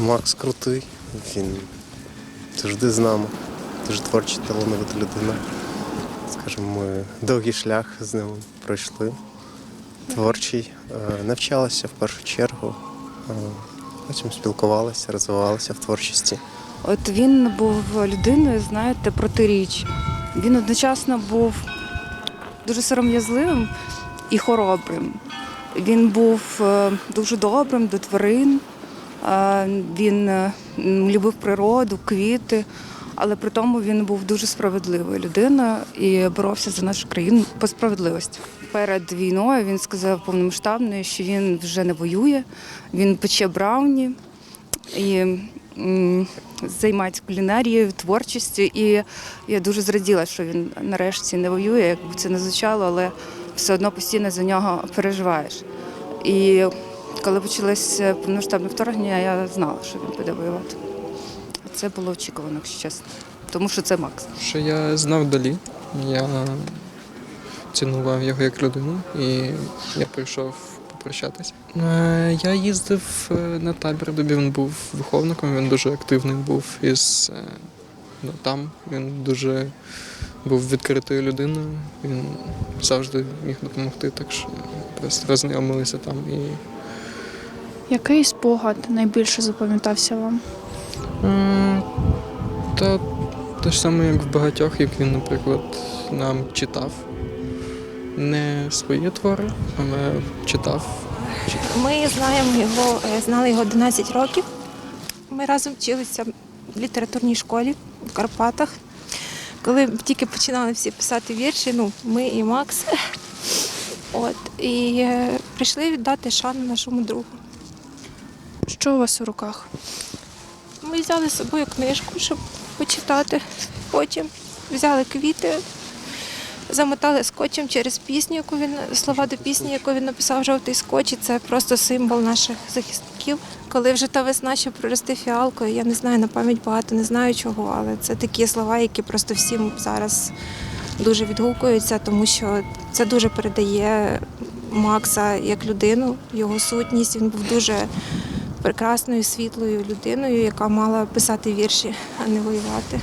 Макс крутий, він завжди з нами, дуже творча, талановита людина. Скажімо, ми довгий шлях з ним пройшли. Творчий, Е, навчалася в першу чергу, е, потім спілкувалися, розвивалися в творчості. От він був людиною, знаєте, протиріч. Він одночасно був дуже сором'язливим і хоробрим. Він був е, дуже добрим до тварин. Е, Він е, любив природу, квіти, але при тому він був дуже справедливою людиною і боровся за нашу країну по справедливості. Перед війною він сказав повномасштабною, що він вже не воює, він пече брауні і займається кулінарією, творчістю. І я дуже зраділа, що він нарешті не воює, як це не звучало, але все одно постійно за нього переживаєш. І коли почалося повномасштабне вторгнення, я знала, що він буде воювати. Це було очікувано, якщо чесно. Тому що це Макс. що я знав Далі, я цінував його як людину і я прийшов попрощатися. Е, Я їздив е, на табір, де він був виховником, він дуже активний був із е, ну, там. Він дуже був відкритою людиною, він завжди міг допомогти, так що просто роззнайомилися там і Який спогад найбільше запам'ятався вам? Та те ж саме, як в багатьох, як він, наприклад, нам читав. Не свої твори, але читав. Ми знаємо його, е, знали його 11 років. Ми разом вчилися в літературній школі в Карпатах. Коли тільки починали всі писати вірші, ну, ми і Макс. От, і е, прийшли віддати шану нашому другу. Що у вас у руках? Ми взяли з собою книжку, щоб почитати. Потім взяли квіти, замотали скотчем через пісню, яку він слова до пісні, яку він написав жовтий скотч. І це просто символ наших захисників. Коли вже та весна, щоб прорости фіалкою, я не знаю на пам'ять багато, не знаю чого, але це такі слова, які просто всім зараз дуже відгукуються, тому що це дуже передає Макса як людину, його сутність. Він був дуже прекрасною, світлою людиною, яка мала писати вірші, а не воювати.